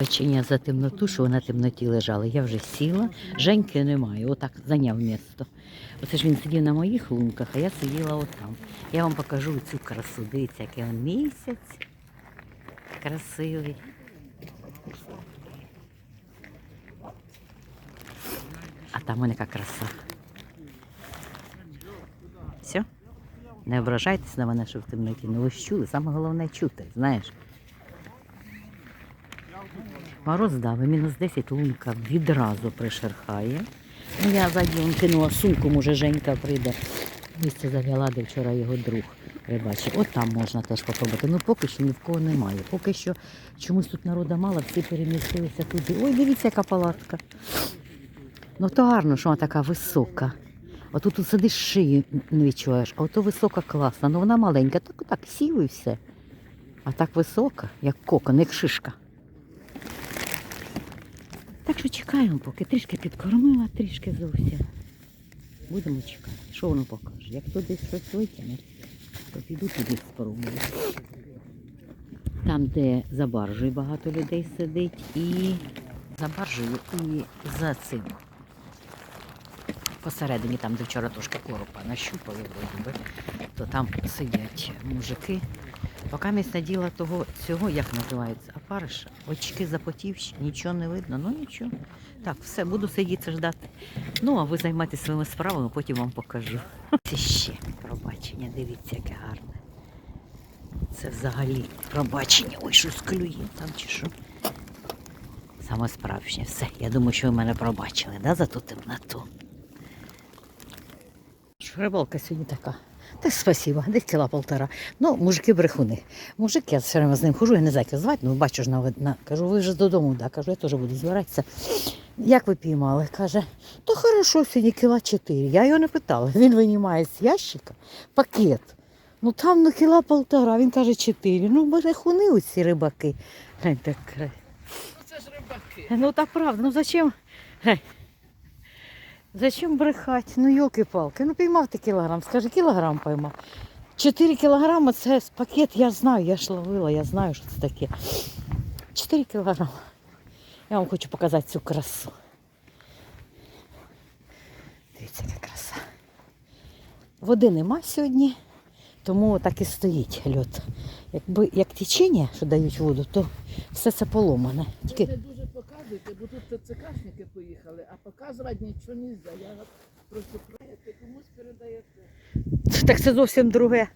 Вибачення за темноту, що вона в темноті лежала. Я вже сіла, Женьки немає, отак зайняв місто. Оце ж він сидів на моїх лунках, а я сиділа отам. Я вам покажу цю красу. Дивіться, який він місяць. Красивий. А там вона яка краса. Все? Не ображайтесь на мене, що в темноті. Ну ви ж чули, саме головне чути, знаєш. Мороз дав, мінус 10 лунка відразу пришерхає. Я заділ кинула сумку, може Женька прийде. Місце завела, де вчора його друг рибачив. От там можна теж попробувати. Ну поки що ні в кого немає. Поки що чомусь тут народу мало, всі перемістилися туди. Ой, дивіться, яка палатка. Ну то гарно, що вона така висока. Отут тут сидиш шиї не відчуваєш, а ото висока класна. Ну вона маленька, так так сів і все. А так висока, як кокон, як шишка. Так що чекаємо, поки трішки підкормила, трішки зовсім. Будемо чекати. Що воно покаже? Як туди щось витягне, то піду туди спробую. Там, де за баржею багато людей сидить, і за баржею, і за цим. Посередині, там, де вчора трошки коропа нащупали, вроді би, то там сидять мужики. Поки ми сиділа того цього, як називається, опариша, очки запотівші, нічого не видно, ну нічого. Так, все, буду сидіти ждати. Ну, а ви займайтеся своїми справами, потім вам покажу. Це ще пробачення, дивіться, яке гарне. Це взагалі пробачення. Ой, щось клює там чи що. Саме справжнє. Все. Я думаю, що ви мене пробачили, да, за ту темноту. Рибалка сьогодні така. Та спасибо, десь кіла полтора. Ну, мужики брехуни. Мужик, я все время з ним хожу, я не знаю, як звати, ну бачу ж на, на кажу, ви вже додому, да. кажу, я теж буду збиратися. Як ви піймали? Каже, то хорошо, сьогодні кіла чотири. Я його не питала. Він винімає з ящика пакет. Ну там ну, кіла полтора, він каже чотири. Ну, брехуни оці рибаки. Глянь, так. Ну це ж рибаки. Ну так правда, ну зачем? Гей. Зачем брехати? Ну йолки-палки. Ну піймав ти кілограм, скажи, кілограм поймав. 4 кілограми це пакет, я знаю, я ж ловила, я знаю, що це таке. 4 кілограми. Я вам хочу показати цю красу. Дивіться, яка краса. Води нема сьогодні, тому так і стоїть льот. Якби як течення, що дають воду, то все це поломане. Тільки показуєте, бо тут ТЦКшники поїхали, а показувати нічого не можна. Я просто проєте, комусь передаєте. Так це зовсім друге.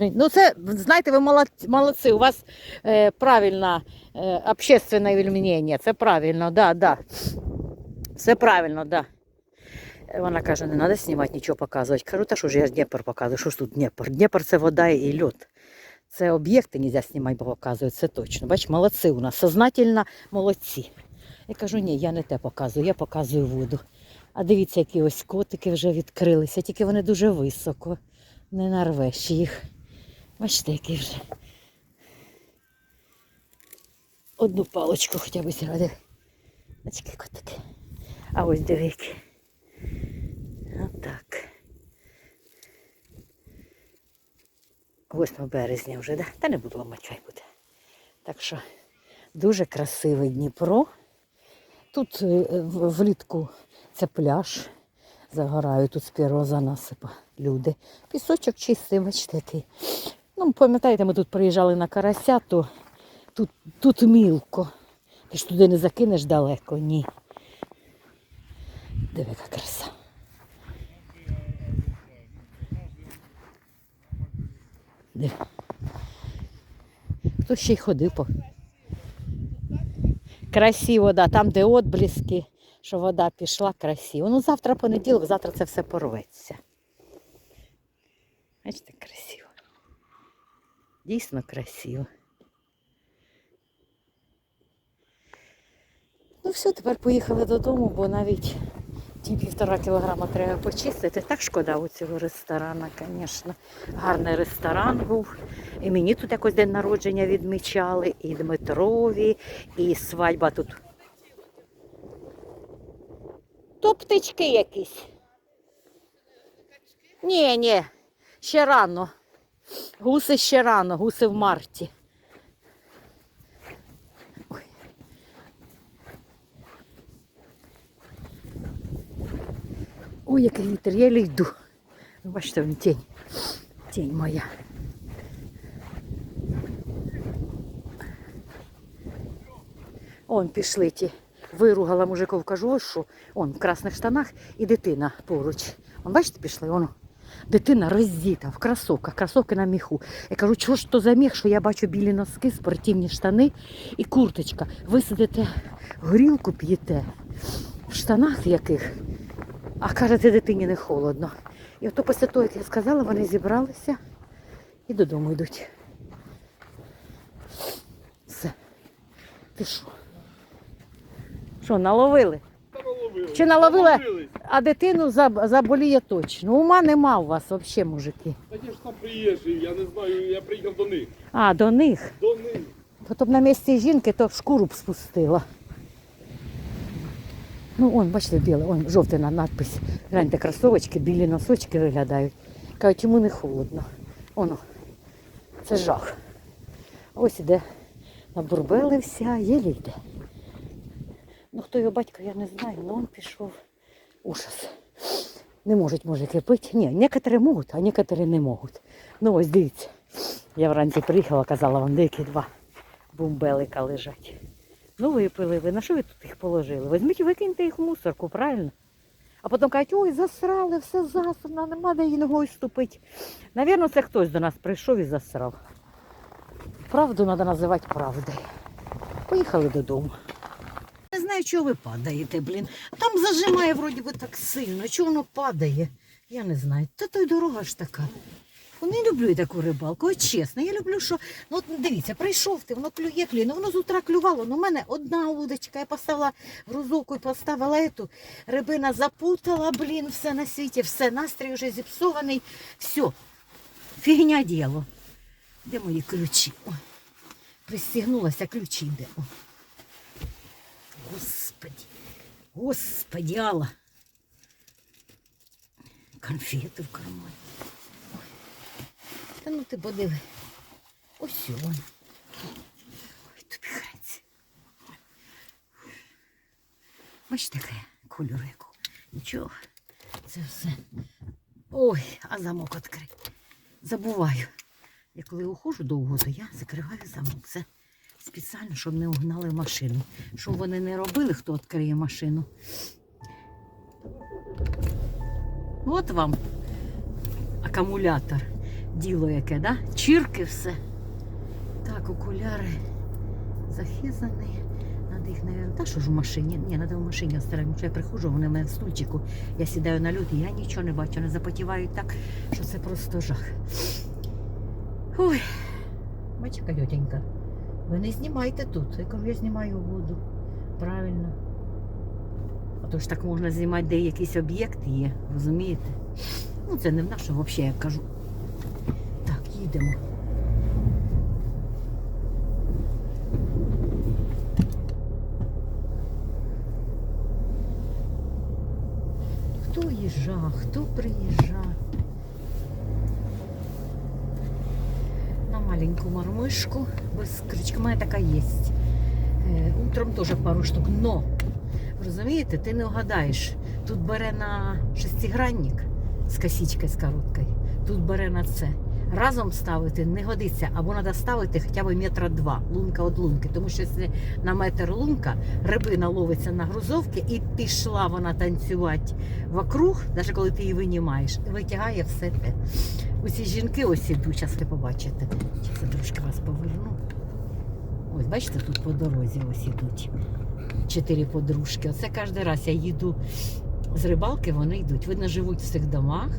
Ну це, знаєте, ви молодці, у вас е, правильне е, общественне мнення, це правильно, да, да. Все правильно, да. Вона каже, не треба знімати, нічого показувати. Кажу, та що ж я ж Дніпр показую, що ж тут Дніпр? Дніпр це вода і льод. Це об'єкти не можна знімати, бо показують, це точно. Бач, молодці у нас, сознательно молодці. Я кажу, ні, я не те показую, я показую воду. А дивіться, які ось котики вже відкрилися, тільки вони дуже високо. Не нарвеш їх. Бачите, які вже. Одну паличку хоча б зради. Бачки котики. А ось дивіться. Отак. 8 березня вже, да? Та не буду ламати, хай буде. Так що дуже красивий Дніпро. Тут е, влітку це пляж. Загорають тут з першого занасипа люди. Пісочок чистий, бачите, який. Ну, пам'ятаєте, ми тут приїжджали на карася, то тут, тут мілко. Ти ж туди не закинеш далеко, ні. Диви, яка краса. Диви. Хто ще й ходив по. Красиво, да, там, де отбліски, що вода пішла, красиво. Ну, завтра понеділок, завтра це все порветься. Бачите, красиво. Дійсно красиво. Ну все, тепер поїхали додому, бо навіть ті півтора кілограма треба почистити. Так шкода у цього ресторана, звісно. Гарний ресторан був. І мені тут якось день народження відмічали, і Дмитрові, і свадьба тут. То птички якісь. Ні, ні, ще рано. Гуси ще рано, гуси в марті. Ой, який вітер, я йду. Бачите, вон тінь. Тінь моя. Он пішли ті. Виругала мужиков, кажу, ось що. Он в красних штанах і дитина поруч. Он бачите, пішли, воно. Дитина роздіта в кросовках, кросовки на міху. Я кажу, чого ж то за міх, що я бачу білі носки, спортивні штани і курточка. Ви сидите, горілку п'єте в штанах яких, а кажете, дитині не холодно. І ото після того, як я сказала, вони зібралися і додому йдуть. Все. Ти що? Що, наловили? Чи наловили? А дитину заб- заболіє точно. Ума нема у вас взагалі, мужики. Та я ж там приїжджий, я не знаю, я приїхав до них. А, до них. До них. Потім на місці жінки то шкуру б спустила. Ну, он, бачите, біле, он жовта на- надпись. Гляньте, кросовочки, білі носочки виглядають. Кажуть, йому не холодно. Оно. Це жах. Ось іде набурбелився, єлі йде. Ну, хто його батько, я не знаю, але він пішов. Ужас. Не можуть, може, пити. Ні, некоторі можуть, а некоторі не можуть. Ну, ось дивіться. Я вранці приїхала, казала, вам деякі два бумбелика лежать. Ну, випили ви. На що ви тут їх положили? Візьміть, викиньте їх в мусорку, правильно? А потім кажуть, ой, засрали, все засрано, нема де її ногою ступити. Навірно, це хтось до нас прийшов і засрав. Правду треба називати правдою. Поїхали додому. Не знаю, чого ви падаєте, блін. Там зажимає вроді би так сильно. Чого воно падає? Я не знаю. Та то й дорога ж така. Не люблю я таку рибалку, от чесно. Я люблю, що ну от дивіться, прийшов ти, воно клює, клює. Ну воно з утра клювало. Ну, в мене одна удочка, я поставила грузовку і поставила ету. Рибина запутала, блін, все на світі, все, настрій вже зіпсований. Все, фігня діло. Де мої ключі? О, пристігнулася, ключі де. О. Господи, господи, Алла. Конфети в кармані. Та ну ти подиви. Ось он. Ой, тобі хрець. Бачите, таке кольорику. Нічого. Це все. Ой, а замок відкрив. Забуваю. Я коли ухожу довго, то я закриваю замок. Це спеціально, щоб не угнали машину. Щоб вони не робили, хто відкриє машину. От вам акумулятор. Діло яке, да? Чірки все. Так, окуляри захизані. Надо їх, наверное, та що ж в машині? Ні, треба в машині оставити. Що я приходжу, вони в мене в стульчику. Я сідаю на лід я нічого не бачу. Вони запотівають так, що це просто жах. Ой, бачка, тьотенька, ви не знімайте тут. Я кажу, я знімаю воду. Правильно. А то ж так можна знімати, де якийсь об'єкт є, розумієте? Ну, це не в нашому взагалі, я кажу. Їдемо. Хто їжджав, хто приїжджав? На маленьку мормишку без крючка. Мене така є. Е, утром теж пару штук. Но, розумієте, ти не вгадаєш. Тут бере на шестигранник з косичкою, з короткою. Тут бере на це. Разом ставити не годиться, або треба ставити хоча б метра два, лунка від лунки. Тому що якщо на метр лунка рибина ловиться на грузовки і пішла вона танцювати вокруг, навіть коли ти її винімаєш, і витягає все те. Усі жінки ось ідуть, зараз ви побачите. Зараз я трошки вас поверну. Ось, бачите, тут по дорозі ось ідуть. Чотири подружки. Оце кожен раз я їду з рибалки, вони йдуть. Видно, живуть в цих домах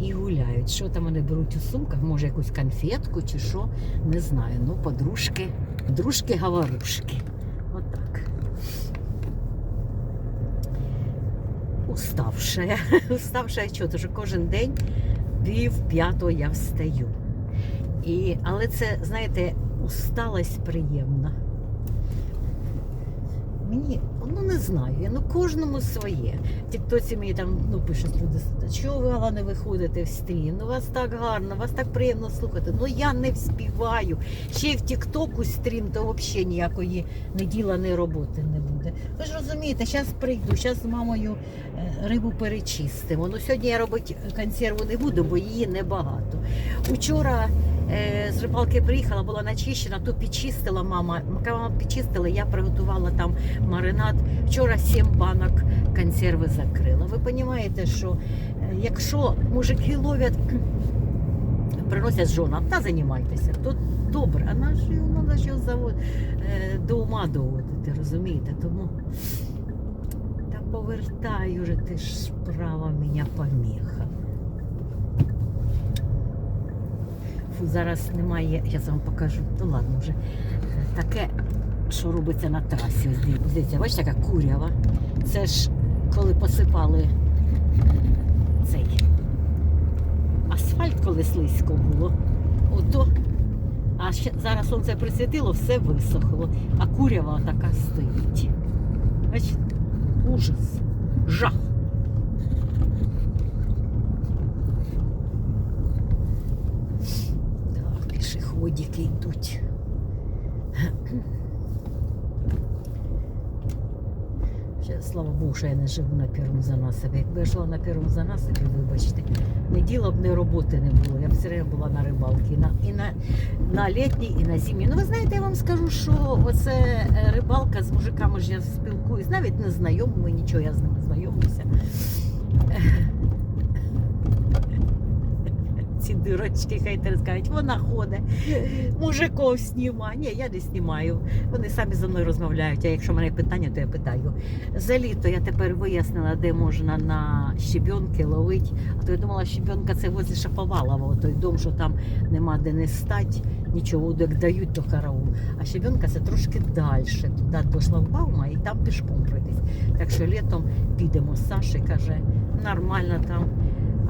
і гуляють. Що там вони беруть у сумках? Може, якусь конфетку чи що, не знаю. Ну, подружки, дружки-говорушки. Отак. Уставшая чого? Тому що кожен день пів п'ятого я встаю. І, але це, знаєте, усталость приємна. мені, ну не знаю, ну кожному своє. Тіктоці мені там ну, пишуть люди, чого ви Алла, не виходите в стрім? Ну вас так гарно, вас так приємно слухати. Ну я не вспіваю. Ще й в Тіктоку стрім, то взагалі ніякої не роботи не буде. Ви ж розумієте, зараз прийду, зараз з мамою е, рибу перечистимо. Ну сьогодні я робити консерву не буду, бо її небагато. Учора з рибалки приїхала, була начищена, то підчистила мама. Мама підчистила, я приготувала там маринад. Вчора сім банок консерви закрила. Ви розумієте, що е, якщо мужики ловлять, приносять з жонам, та займайтеся, то добре, а наш треба ще завод е, до ума доводити, розумієте? Тому та повертай уже ти ж справа мене поміха. Зараз немає, я вам покажу. Ну ладно вже. Таке, що робиться на трасі. Ось Дивіться, бачите, яка курява. Це ж коли посипали цей асфальт, коли слизько було. Ото. А ще зараз сонце присвітило, все висохло. А курява така стоїть. Бачите? Ужас. Жах. Так, пішоходики йдуть. Ще, слава Богу, що я не живу на першому занасипі. Якби я жила на першому занасипі, вибачте, не діла б ні роботи не було. Я б все время була на рибалці. І на, і на, на літній, і на зимній. Ну ви знаєте, я вам скажу, що оце е, рибалка з мужиками ж я спілкуюсь, навіть не знайомими, нічого, я з ними знайомлюся. Ці дирочки хейтери скажуть, вона ходить, мужиков сніма. Ні, я не знімаю. Вони самі зі мною розмовляють. А якщо в мене питання, то я питаю. За літо я тепер вияснила, де можна на щебенки ловити. А то я думала, щебенка це возле Шаповалова, той дом, що там нема де не стать, нічого як дають, то караул. А щебенка це трошки далі, туди до шлагбаума і там пішком пройтись. Так що літом підемо з Саші, каже, нормально там.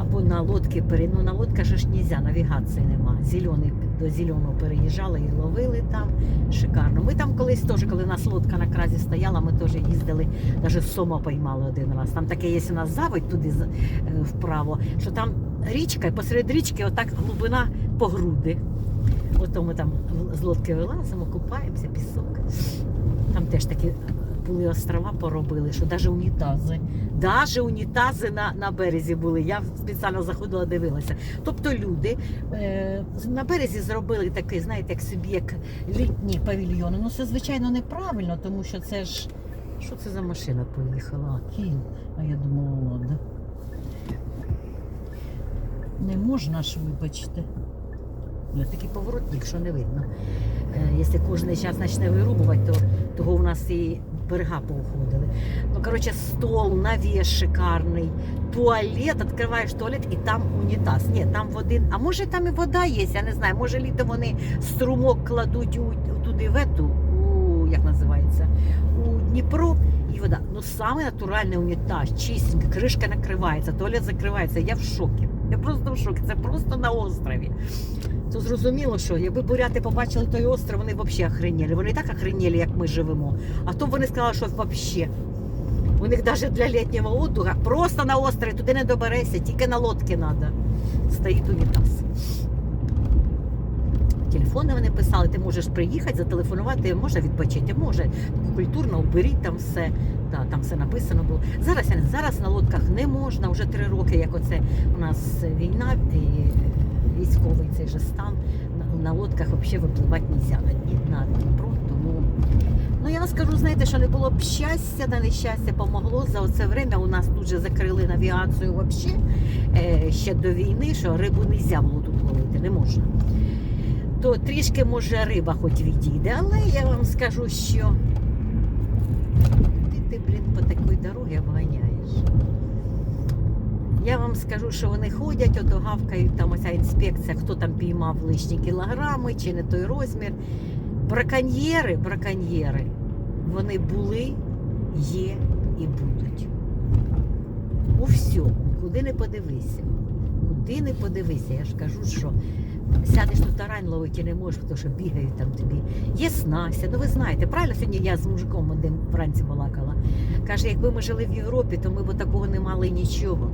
Або на лодки пере... ну на лодка ж нельзя, навігації нема. Зелений до зеленого переїжджали і ловили там. Шикарно. Ми там колись теж, коли у нас лодка на кразі стояла, ми теж їздили, навіть сома поймали один раз. Там таке є у нас заводь туди е, вправо, що там річка, і посеред річки отак глибина по груди. Ото ми там з лодки вилазимо, купаємося, пісок. Там теж такі були острова поробили, що навіть унітази. Навіть унітази на, на березі були. Я спеціально заходила, дивилася. Тобто люди е, на березі зробили такий, знаєте, як собі як літні павільйони. Ну це звичайно неправильно, тому що це ж. Що це за машина поїхала? А, Київ. А я думала, ладно. Не можна ж, вибачте. Такий поворотник, що не видно. Е, якщо кожен час почне вирубувати, то того у нас і берега поуходили. Ну, коротше, стол, навіс шикарний, туалет, відкриваєш туалет і там унітаз. Ні, там води, а може там і вода є, я не знаю. Може літом вони струмок кладуть у, туди в ету, у, як називається, у Дніпро і вода. Ну саме натуральний унітаз, чистенький, кришка накривається, туалет закривається. Я в шокі. Я просто в шокі. Це просто на острові. То зрозуміло, що якби буряти побачили той остров, вони взагалі охреніли. Вони і так охреніли, як ми живемо. А то вони сказали, що взагалі. У них навіть для літнього отдыха просто на острові туди не доберешся, тільки на лодці треба. Стоїть унітаз. Телефони вони писали, ти можеш приїхати, зателефонувати, можна відпочити, може культурно оберіть там все. Да, там все написано було. Зараз зараз на лодках не можна, вже три роки, як оце у нас війна і військовий цей же стан. На, лодках взагалі випливати не можна на, Дніпро. Тому ну я скажу, знаєте, що не було б щастя, на нещастя помогло. За оце время у нас тут же закрили навігацію взагалі е, ще до війни, що рибу не можна було тут ловити, не можна. То трішки може риба хоч відійде, але я вам скажу, що ти, ти блін, по такій дорозі обганяєш. Я вам скажу, що вони ходять, ото гавкають там оця інспекція, хто там піймав лишні кілограми чи не той розмір. Браконьєри, браконьєри, вони були, є і будуть. У всьому, куди не подивися. Куди не подивися, я ж кажу, що Сядеш тут тарань ловити не можеш, тому що бігають там тобі. Є снастя. Ну ви знаєте, правильно сьогодні я з мужиком одним вранці балакала. Каже, якби ми жили в Європі, то ми б такого не мали нічого.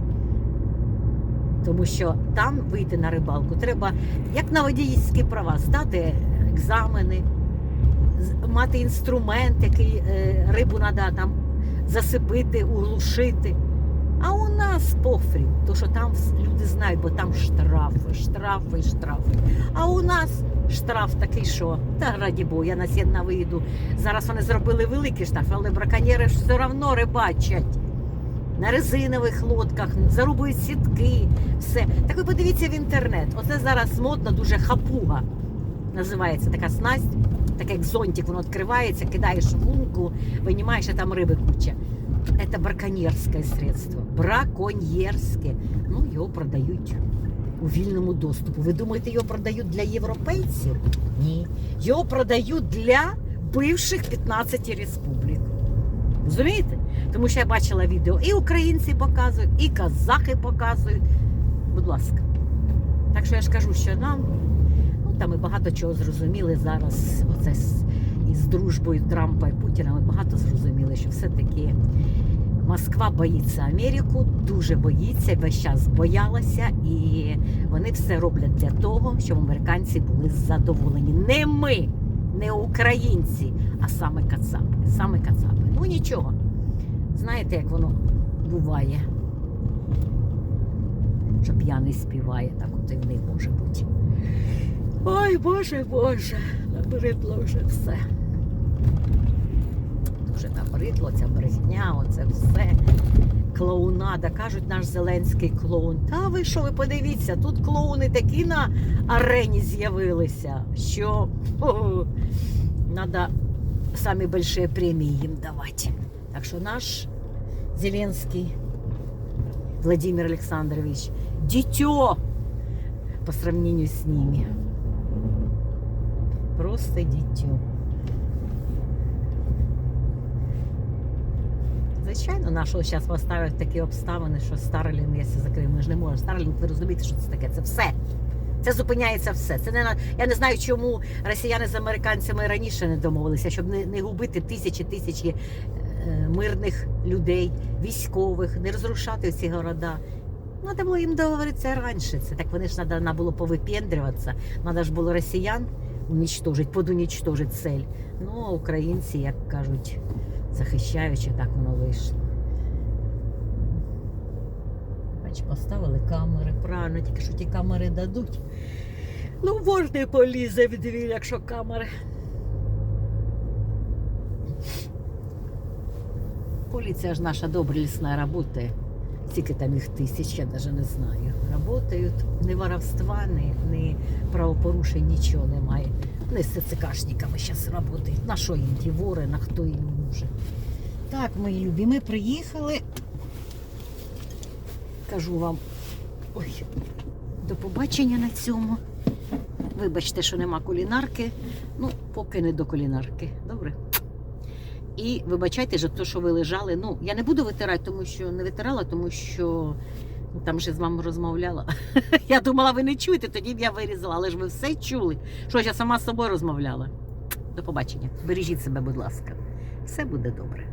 Тому що там вийти на рибалку треба, як на водійські права, здати екзамени, мати інструмент, який е, рибу треба там засипити, углушити. А у нас пофрі, то що там люди знають, бо там штрафи, штрафи, штрафи. А у нас штраф такий, що та раді Богу, я на сідна виїду. Зараз вони зробили великий штраф, але браконьєри все одно рибачать. На резинових лодках, зарубують сітки, все. Так ви подивіться в інтернет. Оце зараз модно дуже хапуга. Називається така снасть, так як зонтик, воно відкривається, кидаєш лунку, винімаєш, а там риби куча. Это браконьерское средство. Браконьєрське. Ну, його продають у вільному доступу. Ви думаєте, його продають для європейців? Ні. Його продають для бивших 15 республік. Розумієте? Тому що я бачила відео, і українці показують, і казахи показують. Будь ласка. Так що я ж кажу, що нам, ну там ми багато чого зрозуміли зараз. Оце із дружбою Трампа і Путіна. Ми багато зрозуміли, що все-таки Москва боїться Америку, дуже боїться, весь час боялася, і вони все роблять для того, щоб американці були задоволені. Не ми, не українці, а саме Кацапи. Саме Кацапи. Ну нічого. Знаєте, як воно буває. Що п'яний співає, так от і в них може бути. Ой, Боже, Боже, набридло вже все. Дуже набридло, ця брехня, оце все. Клоунада. Кажуть, наш Зеленський клоун. Та ви що, ви подивіться, тут клоуни такі на арені з'явилися, що треба самі великі премії їм давати. Так що наш Зеленський Владимир Олександрович дитё по сравнению с ними. Просто дитё. Звичайно, нашого зараз поставлять такі обставини, що Старлінг, якщо закриє, ми ж не можемо. Старлінг, ви розумієте, що це таке? Це все. Це зупиняється все. Це не я не знаю, чому росіяни з американцями раніше не домовилися, щоб не, не губити тисячі тисячі е, мирних людей, військових, не розрушати ці города. Треба було їм договоритися раніше. Це так вони ж треба було повипендрюватися. Треба ж було росіян унічтожити, подунічтожити цель. Ну, а українці, як кажуть, захищаючи, так воно вийшло. Бач, поставили камери, правильно, тільки що ті камери дадуть. Ну, можна полізе в двір, якщо камери. Поліція ж наша добра лісна працює. Скільки там їх тисяч, я навіть не знаю. Работають, ні воровства, ні правопорушень, нічого немає. Вони з ЦЦКшниками зараз працюють. На що їм ті вори, на хто їм нужен. Так, мої любі, ми приїхали. Кажу вам. Ой, до побачення на цьому. Вибачте, що нема кулінарки. Ну, поки не до кулінарки. Добре. І вибачайте за те, що ви лежали. Ну, я не буду витирати, тому що не витирала, тому що ну, там ще з вами розмовляла. Я думала, ви не чуєте, тоді б я вирізала, але ж ви все чули. Що я сама з собою розмовляла. До побачення. Бережіть себе, будь ласка. Все буде добре.